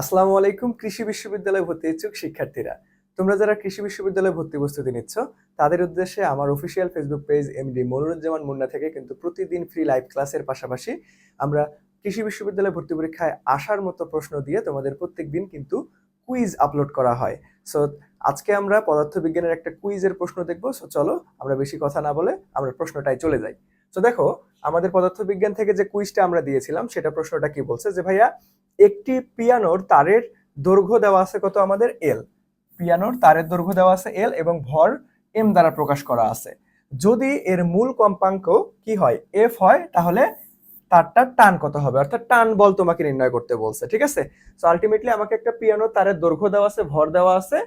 আসসালামু আলাইকুম, কৃষি বিশ্ববিদ্যালয়ে ভর্তি ইচ্ছুক শিক্ষার্থীরা। তোমরা যারা কৃষি বিশ্ববিদ্যালয়ে ভর্তি প্রস্তুতি নিচ্ছ, তাদের উদ্দেশ্যে আমার official Facebook page MD Moniruzzaman Munna থেকে কিন্তু প্রতিদিন ফ্রি লাইভ ক্লাসের পাশাপাশি আমরা কৃষি বিশ্ববিদ্যালয়ে ভর্তি পরীক্ষায় আসার মতো প্রশ্ন দিয়ে তোমাদের প্রত্যেক দিন কিন্তু কুইজ আপলোড করা হয়। সো আজকে আমরা পদার্থবিজ্ঞানের একটা কুইজের প্রশ্ন দেখব। সো চলো আমরা বেশি কথা না বলে আমরা প্রশ্নটায় চলে যাই। তো দেখো, আমাদের পদার্থবিজ্ঞান থেকে যে কুইজটা আমরা দিয়েছিলাম, সেটা প্রশ্নটা কি বলছে? যে ভাইয়া একটি পিয়ানোর তারের দৈর্ঘ্য দেওয়া আছে কত আমাদের এল পিয়ানোর তারের দৈর্ঘ্য দেওয়া আছে এল এবং ভর এম দ্বারা প্রকাশ করা আছে। যদি এর মূল কম্পাঙ্ক কি হয়? এফ হয়, তাহলে তারটার টান কত হবে? অর্থাৎ টান বল তোমাকে নির্ণয় করতে বলছে, ঠিক আছে? সো আলটিমেটলি আমাকে একটা পিয়ানোর তারের দৈর্ঘ্য দেওয়া আছে, ভর দেওয়া আছে,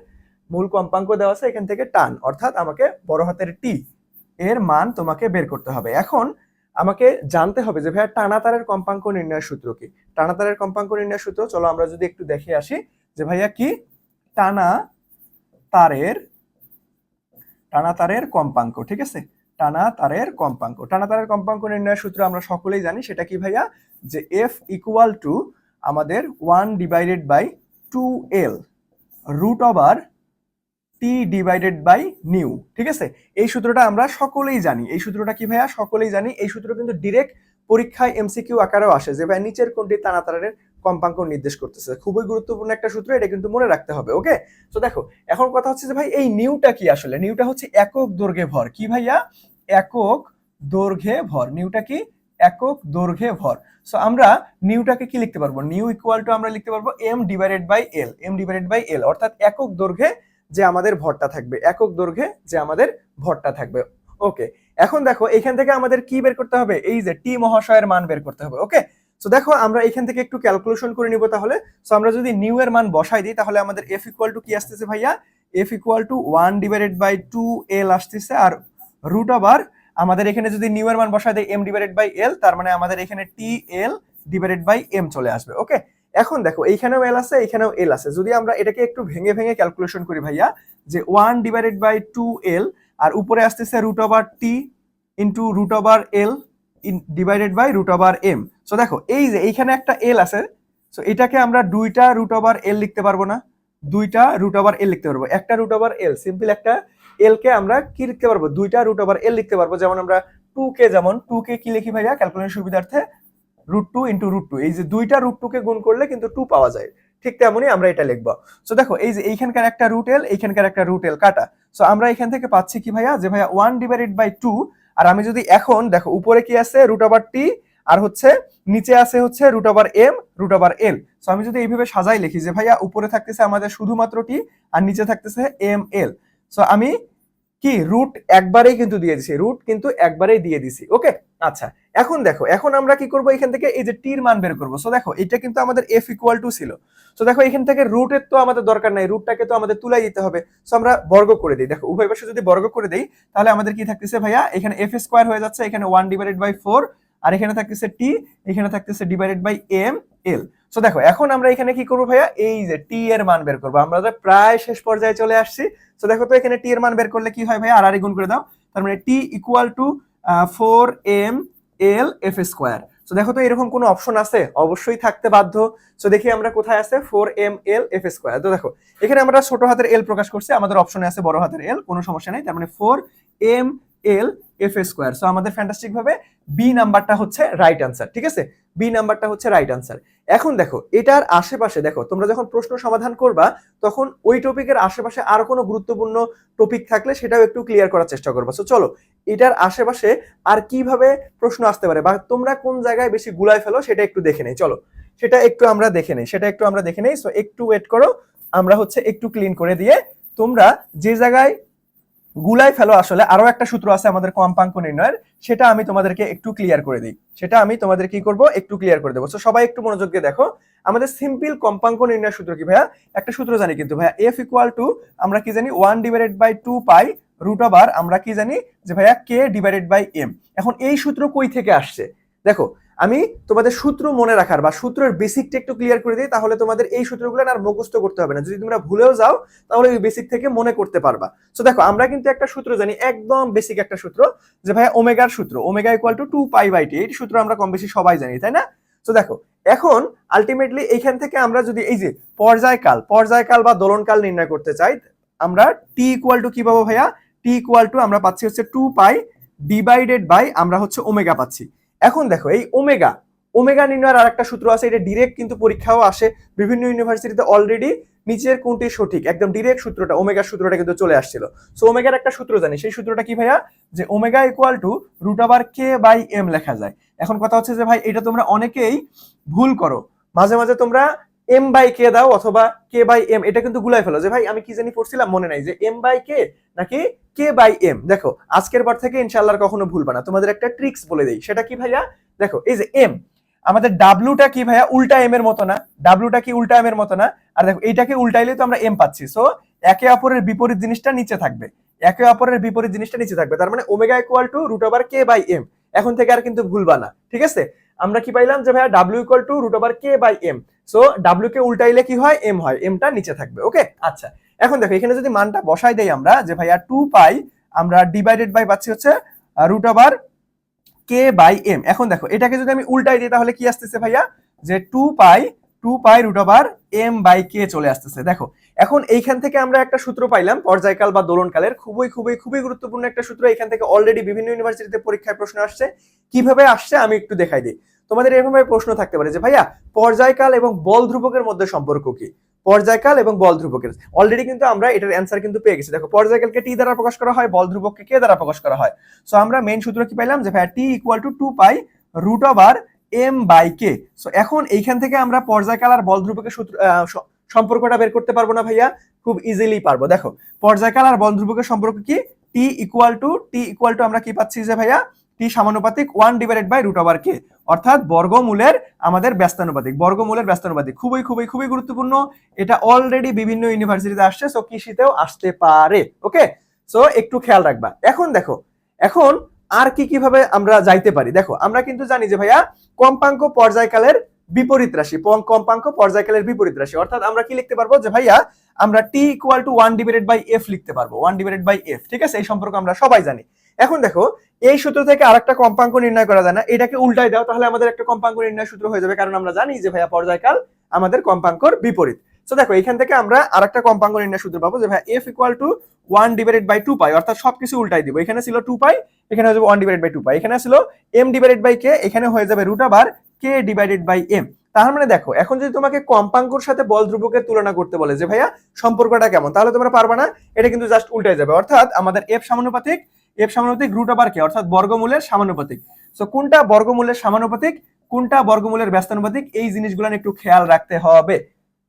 মূল কম্পাঙ্ক দেওয়া আছে, এখান থেকে টান। অর্থাৎ আমাকে বড় হাতের টি এর মান তোমাকে বের করতে হবে। এখন আমাকে জানতে হবে যে, ভাইয়া, টানা তারের কম্পাঙ্ক নির্ণয়ের সূত্র কি? টানা তারের কম্পাঙ্ক নির্ণয়ের সূত্র, চলো আমরা যদি একটু দেখে আসি যে, ভাইয়া, কি? টানা তারের টানা তারের কম্পাঙ্ক, ঠিক আছে? টানা তারের কম্পাঙ্ক। টানা তারের কম্পাঙ্ক নির্ণয়ের সূত্র আমরা সকলেই জানি, সেটা কি, ভাইয়া? যে এফ ইকুয়াল টু আমাদের one divided by two L root over T divided by nu ঠিক আছে? এই সূত্রটা আমরা সকলেই জানি। এই সূত্রটা কি ভাইয়া? সকলেই জানি। এই সূত্র কিন্তু ডিরেক্ট পরীক্ষায় এমসিকিউ আকারেও আসে যে ভাই নিচের কোনটি টানা তারের কম্পাঙ্ক নির্দেশ করতেছে। খুবই গুরুত্বপূর্ণ একটা সূত্র, এটা কিন্তু মনে রাখতে হবে ওকে তো দেখো, এখন কথা হচ্ছে যে ভাই এই নিউটা কি আসলে? নিউটা হচ্ছে একক দৈর্ঘ্যে ভর। কি ভাইয়া? একক দৈর্ঘ্যে ভর। নিউটা কি? একক দৈর্ঘ্যে ভর। সো আমরা নিউটাকে কি লিখতে পারব? নিউ ইকুয়াল টু আমরা লিখতে পারব M divided by L M divided by L অর্থাৎ একক দৈর্ঘ্যে যে আমাদের ভরটা থাকবে, একক দৈর্ঘ্যে যে আমাদের ভরটা থাকবে। ওকে এখন দেখো এখান থেকে আমাদের কি বের করতে হবে? এই যে টি মহাশয়ের মান বের করতে হবে ওকে সো দেখো আমরা এখান থেকে একটু ক্যালকুলেশন করে নিব তাহলে। সো আমরা যদি নিউ এর মান বসাই দিই তাহলে আমাদের এফ ইকুয়াল টু কি আসতেছে ভাইয়া? F equal to one divided by two L আসতেছে আর রুট ওভার আমাদের এখানে যদি নিউ এর মান বসাই দেয় এম ডিভাইডেড বাই এল তার মানে আমাদের এখানে T L divided by M চলে আসবে ওকে এখন দেখো, এইখানেও এল আছে, এইখানেও এল আছে। যদি আমরা এটাকে একটু ভেঙে ভেঙে ক্যালকুলেশন করি ভাইয়া, যে one divided by two L আর উপরে আসতেছে root over T into root over L divided by root over M so দেখো, এই যে এইখানে একটা এল আছে সো এটাকে আমরা দুইটা রুট ওভার এল লিখতে পারব না। দুইটা রুট ওভার এল লিখতে পারব। একটা রুট ওভার এল সিম্পল একটা এল কে আমরা কি লিখতে পারব? দুইটা রুট ওভার এল লিখতে পারব। যেমন আমরা টু কে যেমন টু কে কি লিখি ভাইয়া? ক্যালকুলেশন সুবিধার্থে root two into root two এই যে দুইটা রুট টুকে গুণ করলে কিন্তু টু পাওয়া যায়। ঠিক তেমনই আমরা এটা লিখব। সো দেখো, এই যে এইখানকার একটা রুট এল এইখানকার একটা রুট এল কাটা। সো আমরা এখান থেকে পাচ্ছি কি ভাইয়া? যে ভাইয়া ওয়ান ডিভাইডেড বাই টু আর আমি যদি এখন, দেখো, উপরে কি আছে? রুট ওভার টি আর হচ্ছে নিচে আছে হচ্ছে root over M root over L so আমি যদি এইভাবে সাজাই লিখি যে ভাইয়া, উপরে থাকতেছে আমাদের শুধুমাত্র টি আর নিচে থাকতেছে এম এল সো আমি কি? রুট একবারেই কিন্তু দিয়ে দিছি রুট কিন্তু একবারেই দিয়ে দিছি ওকে আচ্ছা এখন দেখো, এখন আমরা কি করব এখান থেকে? এই যে টির মান বের করব। সো দেখো, এটা কিন্তু আমাদের এফ ইকুয়াল টু ছিল। সো দেখো, এখান থেকে রুটের তো আমাদের দরকার নাই রুটটাকে তো আমাদের তুলাই দিতে হবে। সো আমরা বর্গ করে দিই। দেখো, উভয় পাশে যদি বর্গ করে দেই, তাহলে আমাদের কি থাকতেছে ভাইয়া? এখানে এফ স্কোয়ার হয়ে যাচ্ছে, এখানে ওয়ান ডিভাইডেড বাই ফোর আর এখানে থাকতেছে টি এখানে থাকতেছে divided by M L so দেখো, এখন আমরা এখানে কি করব ভাইয়া? এই যে টি এর মান বের করব। আমরা প্রায় শেষ পর্যায়ে চলে আসছি। তো দেখো তো এখানে টি এর মান বের করলে কি হয় ভাইয়া? আর গুণ করে দাও। তার মানে T equal to four M L F square তো দেখো তো এরকম কোনো অপশন আছে? অবশ্যই থাকতে বাধ্য। সো দেখি আমরা কোথায় আছে? Four M L F square তো দেখো, এখানে আমরা ছোট হাতের এল প্রকাশ করছি। আমাদের অপশনে আছে বড় হাতের এল কোনো সমস্যা নেই। তার মানে four M L F square so আমাদের ফ্যান্টাস্টিক ভাবে বি নাম্বারটা হচ্ছে রাইট আনসার ঠিক আছে? বি নাম্বারটা হচ্ছে রাইট আনসার এখন দেখো, এটার আশেপাশে দেখো, তোমরা যখন প্রশ্ন সমাধান করবা, তখন ওই টপিকের আশেপাশে আরও কোনো গুরুত্বপূর্ণ টপিক থাকলে সেটাও একটু ক্লিয়ার করার চেষ্টা করবা। সো চলো, এটার আশেপাশে আর কীভাবে প্রশ্ন আসতে পারে বা তোমরা কোন জায়গায় বেশি গুলায় ফেলো সেটা একটু দেখে নেই। চলো, সেটা একটু আমরা দেখে নেই, সেটা একটু আমরা দেখে নেই। সো একটু ওয়েট করো, আমরা হচ্ছে একটু ক্লিন করে দিয়ে তোমরা যে জায়গায় গুলাই ফেলো আসলে। আরও একটা সূত্র আছে আমাদের কম্পাঙ্ক নির্ণয়ের, সেটা আমি তোমাদেরকে একটু ক্লিয়ার করে দিই। সেটা আমি তোমাদের কি করব? একটু ক্লিয়ার করে দেবো। সবাই একটু মনোযোগ দিয়ে দেখো, আমাদের সিম্পল কম্পাঙ্ক নির্ণয়ের সূত্র কি ভাইয়া? একটা সূত্র জানি কিন্তু ভাইয়া এফ ইকুয়াল টু আমরা কি জানি one divided by two pi root আমরা কি জানি যে ভাইয়া কে ডিভাইডেড বাই এম এখন এই সূত্র কই থেকে আসছে? দেখো আমি তোমাদের সূত্র মনে রাখার বা সূত্রের বেসিকটা একটু ক্লিয়ার করে দিই, তাহলে তোমাদের এই সূত্রগুলো আর মুখস্থ করতে হবে না। যদি তোমরা ভুলেও যাও, তাহলে ওই বেসিক থেকে মনে করতে পারবা। সো দেখো, আমরা কিন্তু একটা সূত্র জানি, একদম বেসিক একটা সূত্র, যে ভাই ওমেগার সূত্র, omega equal to two pi by T এই সূত্র আমরা কম বেশি সবাই জানি, তাই না? তো দেখো, এখন আলটিমেটলি এইখান থেকে আমরা যদি এই যে পর্যায়কাল পর্যায়কাল বা দোলনকাল নির্ণয় করতে চাই, আমরা টি ইকুয়াল টু কি পাবো ভাইয়া? টি ইকুয়াল টু আমরা পাচ্ছি হচ্ছে টু পাই ডিভাইডেড বাই আমরা হচ্ছে ওমেগা পাচ্ছি। এখন দেখো, এই ওমেগা ওমেগা নির্ণয়ের আর একটা সূত্র আছে, এটা ডিরেক্ট কিন্তু পরীক্ষাও আসে বিভিন্ন ইউনিভার্সিটিতে অলরেডি নিচের কোনটি সঠিক, একদম ডিরেক্ট সূত্রটা ওমেগার সূত্রটা কিন্তু চলে আসছিল। সো ওমেগার একটা সূত্র জানি, সেই সূত্রটা কি ভাইয়া? যে ওমেগা ইকুয়াল টু রুট আবার কে বাই এম লেখা যায়। এখন কথা হচ্ছে যে ভাই, এটা তোমরা অনেকেই ভুল করো। মাঝে মাঝে তোমরা এম বাই কে দাও অথবা কে বাই এম এটা কিন্তু গুলাই ফেলো। যে ভাই, আমি কি জানি পড়ছিলাম, মনে নাই যে এম বাই কে নাকি কে বাই এম দেখো, আজকের পর থেকে ইনশাল্লাহ কখনো ভুলবা না। তোমাদের একটা ট্রিক্স বলে দেই। সেটা কি ভাইয়া? দেখো, এই যে এম আমাদের ডাব্লুটা কি ভাইয়া? উল্টা এম এর মতো না। ডাব্লুটা কি উল্টা এম এর মতো না? আর দেখো এইটাকে উল্টাইলে তো আমরা এম পাচ্ছি। সো একে অপরের বিপরীত জিনিসটা নিচে থাকবে। একে অপরের বিপরীত জিনিসটা নিচে থাকবে। তার মানে omega equal to root over K by M এখন থেকে আর কিন্তু ভুলবা না। ঠিক আছে? আমরা কি পাইলাম যে ভাইয়া W equal to root over K by M so W কে উল্টাইলে কি হয়? এম হয়। এমটা নিচে থাকবে ওকে আচ্ছা এখন দেখো, এখানে যদি মানটা বসাই দেই আমরা, যে ভাইয়া টু পাই, আমরা ডিভাইডেড বাই পাচ্ছি হচ্ছে root over K by M এখন দেখো, এটাকে যদি আমি উল্টাই দিই, তাহলে কি আসতেছে ভাইয়া? যে two pi two pi root over M by K চলে আসতেছে। দেখো, এখন এইখান থেকে আমরা একটা সূত্র পাইলাম, পর্যায়কাল বা দোলনকালের। খুবই খুবই খুবই গুরুত্বপূর্ণ একটা সূত্র। এখান থেকে অলরেডি বিভিন্ন ইউনিভার্সিটিতে পরীক্ষায় প্রশ্ন আসছে। কীভাবে আসছে আমি একটু দেখাই দিই। তোমাদের এরকম প্রশ্ন থাকতে পারে যে, ভাইয়া, পর্যায়কাল এবং বল ধ্রুবকের মধ্যে সম্পর্ক কি? পর্যায়কাল এবং বল ধ্রুবকের। অলরেডি কিন্তু আমরা এটার অ্যান্সার কিন্তু পেয়ে গেছি। দেখো, পর্যায়কালকে টি দ্বারা প্রকাশ করা হয়, বল ধ্রুবককে কে দ্বারা প্রকাশ করা হয়। সো আমরা মেইন সূত্র কি পাইলাম যে, ভাইয়া T equal to two pi root over M by K so এখন এইখান থেকে আমরা পর্যায়কাল আর বল ধ্রুবকের সূত্র সম্পর্কটা বের করতে পারব না ভাইয়া, খুব ইজিলি পারব। দেখো পর্যায়কাল আর বল ধ্রুবকের সম্পর্ক কি? T equal to T equal to আমরা কি পাচ্ছি যে ভাইয়া? টি সমানুপাতিক one divided by root over K অর্থাৎ বর্গমূলের আমাদের ব্যস্তানুপাতিক, বর্গমূলের ব্যস্তানুপাতিক। খুবই খুবই খুবই গুরুত্বপূর্ণ। এটা অলরেডি বিভিন্ন ইউনিভার্সিটিতে আসছে সো কৃষিতেও আসতে পারে ওকে সো একটু খেয়াল রাখবা। এখন দেখো, এখন আর কি কীভাবে আমরা যাইতে পারি? দেখো, আমরা কিন্তু জানি যে ভাইয়া, কম্পাঙ্ক পর্যায়কালের বিপরীত রাশি কম্পাঙ্ক পর্যায়কালের বিপরীত রাশি। অর্থাৎ আমরা কি লিখতে পারব যে ভাইয়া, আমরা T equal to one divided by F লিখতে পারব ওয়ান ডিভাইডেড বাই এফ ঠিক আছে? এই সম্পর্ক আমরা সবাই জানি। এখন দেখো, এই সূত্র থেকে আরেকটা কম্পাঙ্ক নির্ণয় করা যায় না, এটাকে উল্টাই দাও, তাহলে আমাদের একটা কম্পাঙ্ক নির্ণয় সূত্র হয়ে যাবে, কারণ আমরা জানি যে ভাইয়া, পর্যায়কাল আমাদের কম্পাঙ্কর বিপরীত। তো দেখো, এখান থেকে আমরা আরেকটা কম্পাঙ্ক নির্ণয় সূত্র পাবো যে ভাই F equal to one divided by two pi অর্থাৎ সবকিছু উল্টাই দিব। এখানে ছিল টু পাই এখানে হয়ে যাবে one divided by two pi এখানে ছিল এম ডিভাইডেড বাই কে এখানে হয়ে যাবে রুট আবার কে ডিভাইডেড বাই এম তার মানে দেখো, এখন যদি তোমাকে কম্পাঙ্কর সাথে বল ধ্রুবকের তুলনা করতে বলে যে, ভাইয়া, সম্পর্কটা কেমন? তাহলে তোমরা পারবে না, এটা কিন্তু জাস্ট উল্টাই যাবে। অর্থাৎ আমাদের এফ সমানুপাতিক এফ সমানুপাতিক রুট ওভার কে অর্থাৎ বর্গমূলের সমানুপাতিক। সো কোনটা বর্গমূলের সমানুপাতিক, কোনটা বর্গমূলের ব্যস্তানুপাতিক, এই জিনিসগুলো একটু খেয়াল রাখতে হবে।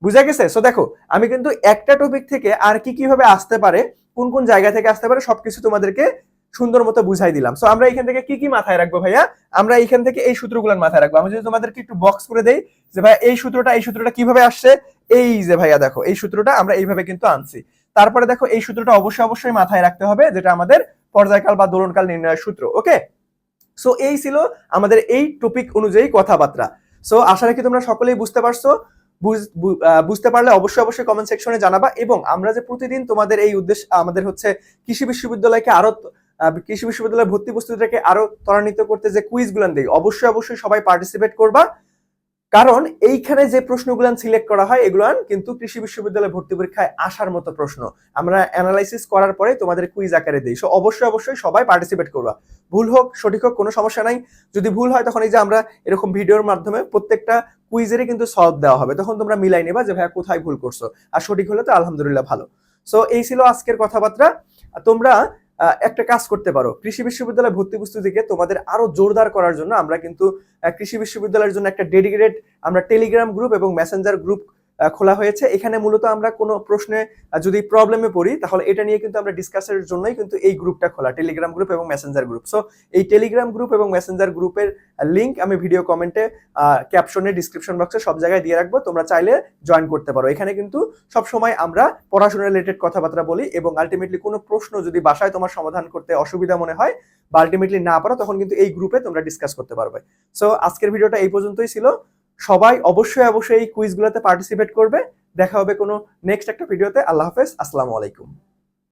বুঝা গেছে? সো দেখো, আমি কিন্তু একটা টপিক থেকে আর কি কীভাবে আসতে পারে কোন কোন জায়গা থেকে আসতে পারে সবকিছু তোমাদেরকে সুন্দর মতো বুঝাই দিলাম। সো আমরা এখান থেকে কি কি মাথায় রাখব ভাইয়া? আমরা এখান থেকে এই সূত্রগুলোর মাথায় রাখব। আমি যদি তোমাদেরকে একটু বক্স করে দেই যে ভাইয়া, এই সূত্রটা এই সূত্রটা কীভাবে আসছে? এই যে ভাইয়া দেখো, এই সূত্রটা আমরা এইভাবে কিন্তু আনছি। তারপরে দেখো, এই সূত্রটা অবশ্যই অবশ্যই মাথায় রাখতে হবে, যেটা আমাদের পর্যায়কাল বা দোলনকাল নির্ণয়ের সূত্র, ওকে? সো এই ছিল আমাদের এই টপিক অনুযায়ী কথাবার্তা। সো আশা রাখি তোমরা সকলেই বুঝতে পারছ। বুঝতে পারলে অবশ্যই অবশ্যই কমেন্ট সেকশনে জানাবা এবং আমরা যে প্রতিদিন তোমাদের এই উদ্দেশ্য, আমাদের হচ্ছে কৃষি বিশ্ববিদ্যালয়কে আরও কৃষি বিশ্ববিদ্যালয়ের ভর্তি প্রস্তুতিটাকে আরও ত্বরান্বিত করতে যে কুইজ গুলান দিই, অবশ্যই অবশ্যই সবাই পার্টিসিপেট করবা। কারণ এইখানে যে প্রশ্নগুলো সিলেক্ট করা হয় এগুলো কিন্তু কৃষি বিশ্ববিদ্যালয় ভর্তি পরীক্ষায় আসার মতো প্রশ্ন। আমরা অ্যানালাইসিস করার পরে তোমাদের কুইজ আকারে দিই। সো অবশ্যই অবশ্যই সবাই পার্টিসিপেট করবা। ভুল হোক, সঠিক হোক, কোনো সমস্যা নাই। যদি ভুল হয়, তখন এই যে আমরা এরকম ভিডিওর মাধ্যমে প্রত্যেকটা কুইজেরই কিন্তু সলভ দেওয়া হবে। তখন তোমরা মিলাই নেবা যে, ভাইয়া, কোথায় ভুল করছ? আর সঠিক হলে তো আলহামদুলিল্লাহ ভালো। সো এই ছিল আজকের কথাবার্তা। তোমরা একটা কাজ করতে পারো। কৃষি বিশ্ববিদ্যালয় ভর্তি প্রস্তুতিকে তোমাদের আরও জোরদার করার জন্য আমরা কিন্তু কৃষি বিশ্ববিদ্যালয়ের জন্য একটা ডেডিকেটেড আমরা টেলিগ্রাম গ্রুপ এবং মেসেঞ্জার গ্রুপ খোলা হয়েছে। এখানে মূলত আমরা কোনো প্রশ্নে যদি প্রবলেমে পড়ি, তাহলে এটা নিয়ে কিন্তু আমরা ডিসকাসের জন্যই কিন্তু এই গ্রুপটা খোলা টেলিগ্রাম গ্রুপ এবং মেসেঞ্জার গ্রুপ সো এই টেলিগ্রাম গ্রুপ এবং মেসেঞ্জার গ্রুপের লিঙ্ক আমি ভিডিও কমেন্টে ক্যাপশনে ডিসক্রিপশন বক্সে সব জায়গায় দিয়ে রাখব। তোমরা চাইলে জয়েন করতে পারো। এখানে কিন্তু সব সময় আমরা পড়াশোনা রিলেটেড কথাবার্তা বলি এবং আলটিমেটলি কোনো প্রশ্ন যদি বাসায় তোমার সমাধান করতে অসুবিধা মনে হয় বা আলটিমেটলি না পারো, তখন কিন্তু এই গ্রুপে তোমরা ডিসকাস করতে পারবে। সো আজকের ভিডিওটা এই পর্যন্তই ছিল। সবাই অবশ্যই অবশ্যই এই কুইজগুলোতে পার্টিসিপেট করবে। দেখা হবে কোনো নেক্সট একটা ভিডিওতে আল্লাহ হাফেজ। আসসালামু আলাইকুম।